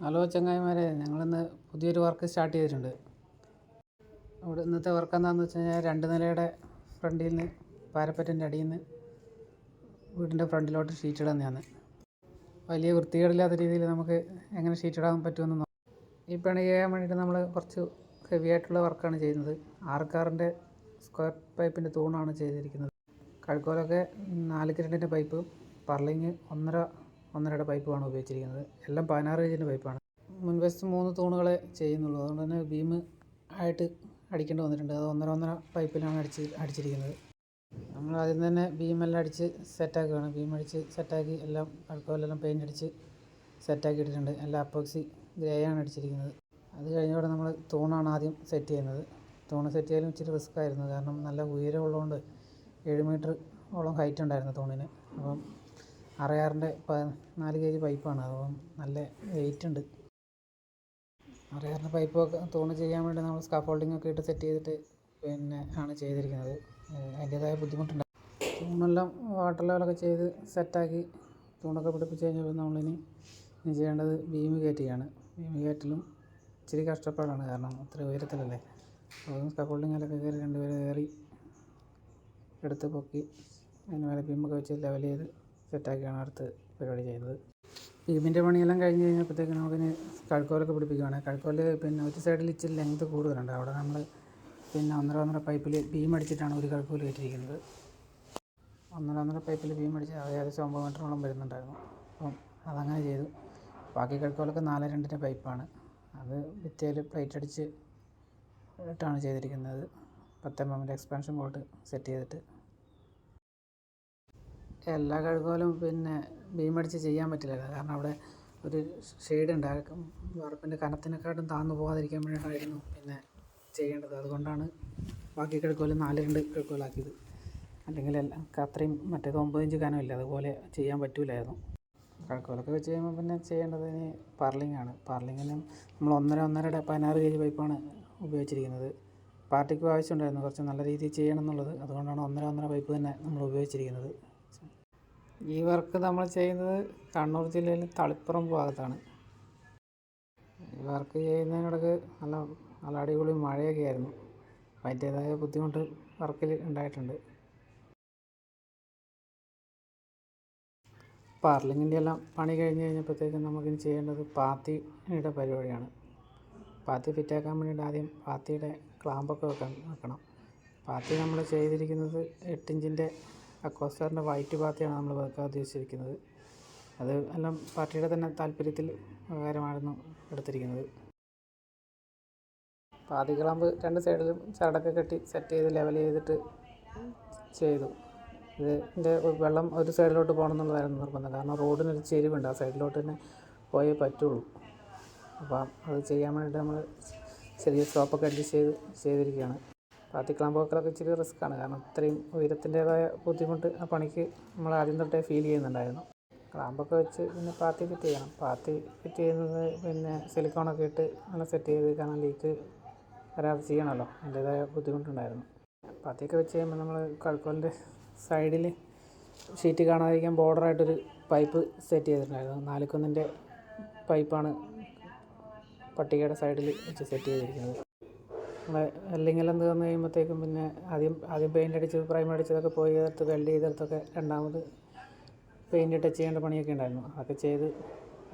Hello ചങ്ങായിമാരെ ഞങ്ങളിന്ന് പുതിയൊരു വർക്ക് സ്റ്റാർട്ട് ചെയ്തിട്ടുണ്ട്. അവിടെ ഇന്നത്തെ വർക്ക് എന്താണെന്ന് വെച്ച് കഴിഞ്ഞാൽ രണ്ട് നിലയുടെ ഫ്രണ്ടിൽ നിന്ന് പാരപ്പറ്റിന്റെ അടിയിൽ നിന്ന് വീടിന്റെ ഫ്രണ്ടിലോട്ട് ഷീറ്റ് ഇടുന്നതാണ് വലിയ വൃത്തികേടില്ലാത്ത രീതിയിൽ നമുക്ക് എങ്ങനെ ഷീറ്റ് ഇടാൻ പറ്റുമെന്ന് നോക്കാം. ഈ പണി ചെയ്യാൻ വേണ്ടിയിട്ട് നമ്മൾ കുറച്ച് ഹെവി ആയിട്ടുള്ള വർക്കാണ് ചെയ്യുന്നത്. ആർക്കാറിന്റെ സ്ക്വയർ പൈപ്പിന്റെ തൂണാണ് ചെയ്തിരിക്കുന്നത്. കഴുക്കോലൊക്കെ നാല് കിരണ്ടിന്റെ പൈപ്പ് പർലിങ് ഒന്നര ഒന്നരയുടെ പൈപ്പുമാണ് ഉപയോഗിച്ചിരിക്കുന്നത്. എല്ലാം പതിനാറ് ഇഞ്ചിന്റെ പൈപ്പാണ് മുൻവശത്ത് മൂന്ന് തൂണുകളെ ചെയ്യുന്നുള്ളൂ. അതുകൊണ്ട് തന്നെ ബീം ആയിട്ട് അടിക്കേണ്ടി വന്നിട്ടുണ്ട്. അത് ഒന്നര ഒന്നര പൈപ്പിലാണ് അടിച്ച് അടിച്ചിരിക്കുന്നത്. നമ്മൾ ആദ്യം തന്നെ ബീമെല്ലാം അടിച്ച് സെറ്റാക്കുകയാണ് ബീം അടിച്ച് സെറ്റാക്കി എല്ലാം കഴുക്കോലെല്ലാം പെയിന്റ് അടിച്ച് സെറ്റാക്കി ഇട്ടിട്ടുണ്ട്. എല്ലാം അപ്പോക്സി ഗ്രേ ആണ് അടിച്ചിരിക്കുന്നത്. അത് കഴിഞ്ഞവിടെ നമ്മൾ തൂണാണ് ആദ്യം സെറ്റ് ചെയ്യുന്നത്. തൂണ് സെറ്റ് ചെയ്യാനും ഇച്ചിരി റിസ്ക് ആയിരുന്നു. കാരണം നല്ല ഉയരമുള്ളതുകൊണ്ട് ഏഴ് മീറ്റർ ഓളം ഹൈറ്റ് ഉണ്ടായിരുന്നു തൂണിന്. അപ്പം അറയാറിന്റെ നാല് കെ ജി പൈപ്പാണ്. അപ്പം നല്ല വെയിറ്റ് ഉണ്ട്. അറയാറിന്റെ പൈപ്പൊക്കെ തൂണ് ചെയ്യാൻ വേണ്ടി നമ്മൾ സ്കാഫോൾഡിംഗ് ഒക്കെ ഇട്ട് സെറ്റ് ചെയ്തിട്ട് പിന്നെ ആണ് ചെയ്തിരിക്കുന്നത്. അതിന്റേതായ ബുദ്ധിമുട്ടുണ്ട്. തൂണെല്ലാം വാട്ടർ ലെവലൊക്കെ ചെയ്ത് സെറ്റാക്കി തൂണൊക്കെ പിടിപ്പിച്ച് കഴിഞ്ഞപ്പോൾ നമ്മളിനി ഇനി ചെയ്യേണ്ടത് ബീം കയറ്റുകയാണ് ബീം കയറ്റലും ഇച്ചിരി കഷ്ടപ്പാടാണ്. കാരണം അത്ര ഉയരത്തിലല്ലേ. അതും സ്കാഫോൾഡിങ്ങിലൊക്കെ കയറി രണ്ടുപേരും കയറി എടുത്ത് പൊക്കി അതിന് മേലെ ബീമൊക്കെ വെച്ച് ലെവൽ ചെയ്ത് സെറ്റാക്കിയാണ് അടുത്ത് പരിപാടി ചെയ്യുന്നത്. ബീമിന്റെ പണിയെല്ലാം കഴിഞ്ഞ് കഴിഞ്ഞപ്പോഴത്തേക്ക് നമുക്കിനി കഴുക്കോലൊക്കെ പിടിപ്പിക്കുകയാണ് കഴുക്കോൽ പിന്നെ ഒരു സൈഡിൽ ഇച്ചിരി ലെങ്ത് കൂടുതലുണ്ട് അവിടെ നമ്മൾ പിന്നെ ഒന്നര ഒന്നര പൈപ്പിൽ ബീം അടിച്ചിട്ടാണ് ഒരു കഴുക്കോൽ കയറ്റിയിരിക്കുന്നത്. ഒന്നര ഒന്നര പൈപ്പിൽ ബീം അടിച്ച് ഏകദേശം ഒമ്പത് മീറ്ററോളം വരുന്നുണ്ടായിരുന്നു. അപ്പം അതങ്ങനെ ചെയ്തു. ബാക്കി കഴുക്കോലൊക്കെ നാല് രണ്ടിന്റെ പൈപ്പാണ് അത് ഭിത്തിയിൽ പ്ലേറ്റ് അടിച്ച് ഇട്ടാണ് ചെയ്തിരിക്കുന്നത്. പത്ത് എം എമ്മിന്റെ എക്സ്പാൻഷൻ ബോൾട്ട് സെറ്റ് ചെയ്തിട്ട്. എല്ലാ കഴുകലും പിന്നെ ബീമടിച്ച് ചെയ്യാൻ പറ്റില്ലല്ലോ കാരണം അവിടെ ഒരു ഷെയ്ഡ് ഉണ്ടായിരിക്കും ആ വറുപ്പിന്റെ കനത്തിനെക്കാട്ടും താന്നു പോകാതിരിക്കാൻ വേണ്ടിയിട്ടായിരുന്നു പിന്നെ ചെയ്യേണ്ടത്. അതുകൊണ്ടാണ് ബാക്കി കിഴക്കോൽ നാല് രണ്ട് കിഴക്കോലാക്കിയത് അല്ലെങ്കിൽ എല്ലാം അത്രയും മറ്റേത് ഒമ്പത് ഇഞ്ച് കനമില്ല അതുപോലെ ചെയ്യാൻ പറ്റൂലായിരുന്നു. കിഴക്കോലൊക്കെ വെച്ച് കഴിയുമ്പോൾ പിന്നെ ചെയ്യേണ്ടത് ഇനി പാർലിങ്ങാണ് പർലിങ്ങിനും നമ്മൾ ഒന്നര ഒന്നരയുടെ പതിനാറ് കെ ജി പൈപ്പാണ് ഉപയോഗിച്ചിരിക്കുന്നത്. പാർട്ടിക്കും ആവശ്യമുണ്ടായിരുന്നു. കുറച്ച് നല്ല രീതിയിൽ ചെയ്യണം എന്നുള്ളത്. അതുകൊണ്ടാണ് ഒന്നര ഒന്നര പൈപ്പ് തന്നെ നമ്മൾ ഉപയോഗിച്ചിരിക്കുന്നത്. ഈ വർക്ക് നമ്മൾ ചെയ്യുന്നത് കണ്ണൂർ ജില്ലയിൽ തളിപ്പുറം ഭാഗത്താണ്. ഈ വർക്ക് ചെയ്യുന്നതിനിടക്ക് നല്ല നല്ല അടിപൊളി മഴയൊക്കെ ആയിരുന്നു. അതിന്റെതായ ബുദ്ധിമുട്ട് വർക്കിൽ ഉണ്ടായിട്ടുണ്ട്. പാർലിങ്ങിന്റെ എല്ലാം പണി കഴിഞ്ഞ് കഴിഞ്ഞപ്പോഴത്തേക്കും നമുക്കിനി ചെയ്യേണ്ടത് പാത്തിയുടെ പരിപാടിയാണ്. പാത്തി ഫിറ്റാക്കാൻ വേണ്ടിയിട്ട് ആദ്യം പാത്തിയുടെ ക്ലാമ്പൊക്കെ വെക്കാൻ വെക്കണം. പാത്തി നമ്മൾ ചെയ്തിരിക്കുന്നത് എട്ടിഞ്ചിന്റെ അക്കോസ്റ്റാറിന്റെ വൈറ്റ് പാർട്ടിയാണ് നമ്മൾ വെക്കാൻ ഉദ്ദേശിച്ചിരിക്കുന്നത് അത് എല്ലാം പാർട്ടിയുടെ തന്നെ താല്പര്യത്തിൽ പ്രകാരമായിരുന്നു എടുത്തിരിക്കുന്നത്. പാതി കിളമ്പ് രണ്ട് സൈഡിലും ചരടൊക്കെ കെട്ടി സെറ്റ് ചെയ്ത് ലെവൽ ചെയ്തിട്ട് ചെയ്തു. ഇതിന്റെ വെള്ളം ഒരു സൈഡിലോട്ട് പോകണം എന്നുള്ളതായിരുന്നു നിർബന്ധം. കാരണം റോഡിനൊരു ചെരിവുണ്ട്. ആ സൈഡിലോട്ട് തന്നെ പോയേ പറ്റുള്ളൂ. അപ്പം അത് ചെയ്യാൻ വേണ്ടിയിട്ട് നമ്മൾ ചെറിയ സ്റ്റോപ്പൊക്കെ അഡ്ജസ്റ്റ് ചെയ്ത് ചെയ്തിരിക്കുകയാണ്. പാത്തി ക്ലാമ്പ് വെക്കലൊക്കെ ഇച്ചിരി റിസ്ക്കാണ്. കാരണം ഇത്രയും ഉയരത്തിന്റേതായ ബുദ്ധിമുട്ട് ആ പണിക്ക് നമ്മൾ ആദ്യം തൊട്ടേ ഫീൽ ചെയ്യുന്നുണ്ടായിരുന്നു. ക്ലാമ്പൊക്കെ വെച്ച് പിന്നെ പാത്തി ഫിറ്റ് ചെയ്യണം. പാത്തി ഫിറ്റ് ചെയ്യുന്നത് പിന്നെ സിലിക്കോണൊക്കെ ഇട്ട് നല്ല സെറ്റ് ചെയ്ത് കാരണം ലീക്ക് വരാതെ ചെയ്യണമല്ലോ. അതിന്റേതായ ബുദ്ധിമുട്ടുണ്ടായിരുന്നു. പാത്തിയൊക്കെ വെച്ച് കഴിയുമ്പോൾ നമ്മൾ കഴുക്കോലിന്റെ സൈഡിൽ ഷീറ്റ് കാണാതിരിക്കാൻ ബോർഡറായിട്ടൊരു പൈപ്പ് സെറ്റ് ചെയ്തിട്ടുണ്ടായിരുന്നു. നാലുക്കൊന്നിന്റെ പൈപ്പാണ് പട്ടികയുടെ സൈഡിൽ വെച്ച് സെറ്റ് ചെയ്തിരിക്കുന്നത്. അല്ലെങ്കിൽ എന്ത് വന്നു കഴിയുമ്പോഴത്തേക്കും പിന്നെ ആദ്യം ആദ്യം പെയിന്റ് അടിച്ചത് പ്രൈമർ അടിച്ചതൊക്കെ പോയി ചേർത്ത് വെൽഡ് ചെയ്തെടുത്തൊക്കെ രണ്ടാമത് പെയിന്റ് ടച്ച് ചെയ്യേണ്ട പണിയൊക്കെ ഉണ്ടായിരുന്നു. അതൊക്കെ ചെയ്ത്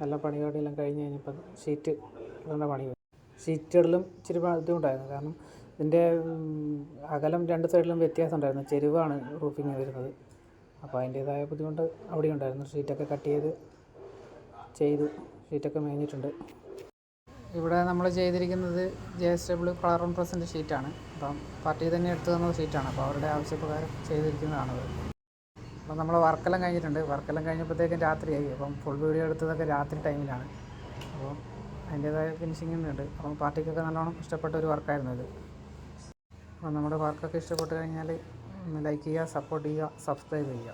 എല്ലാ പണിയോടെല്ലാം കഴിഞ്ഞ് കഴിഞ്ഞപ്പോൾ ഷീറ്റ് ഇടേണ്ട പണി. ഷീറ്റ് ഇടലും ഇച്ചിരി ബുദ്ധിമുട്ടായിരുന്നു കാരണം ഇതിന്റെ അകലം രണ്ട് സൈഡിലും വ്യത്യാസം ഉണ്ടായിരുന്നു. ചെരുവാണ് റൂഫിങ് വരുന്നത്. അപ്പോൾ അതിന്റേതായ ബുദ്ധിമുട്ട് അവിടെ ഉണ്ടായിരുന്നു ഷീറ്റൊക്കെ കട്ട് ചെയ്ത് ചെയ്തു. ഷീറ്റൊക്കെ മേഞ്ഞിട്ടുണ്ട്. ഇവിടെ നമ്മൾ ചെയ്തിരിക്കുന്നത് J S W colour on present ഷീറ്റാണ് അപ്പം പാർട്ടി തന്നെ എടുത്തു തന്ന ഷീറ്റാണ് അപ്പോൾ അവരുടെ ആവശ്യപ്രകാരം ചെയ്തിരിക്കുന്നതാണത്. അപ്പം നമ്മൾ വർക്കെല്ലാം കഴിഞ്ഞിട്ടുണ്ട്. വർക്കെല്ലാം കഴിഞ്ഞപ്പോഴത്തേക്കും രാത്രിയായി. അപ്പം ഫുൾ വീഡിയോ എടുത്തതൊക്കെ രാത്രി ടൈമിലാണ് അപ്പോൾ അതിന്റേതായ ഫിനിഷിംഗ് ഉണ്ട്. അപ്പം പാർട്ടിക്കൊക്കെ നല്ലോണം ഇഷ്ടപ്പെട്ട ഒരു വർക്കായിരുന്നു ഇത്. അപ്പം നമ്മുടെ വർക്കൊക്കെ ഇഷ്ടപ്പെട്ട് കഴിഞ്ഞാൽ ലൈക്ക് ചെയ്യുക സപ്പോർട്ട് ചെയ്യുക സബ്സ്ക്രൈബ് ചെയ്യുക.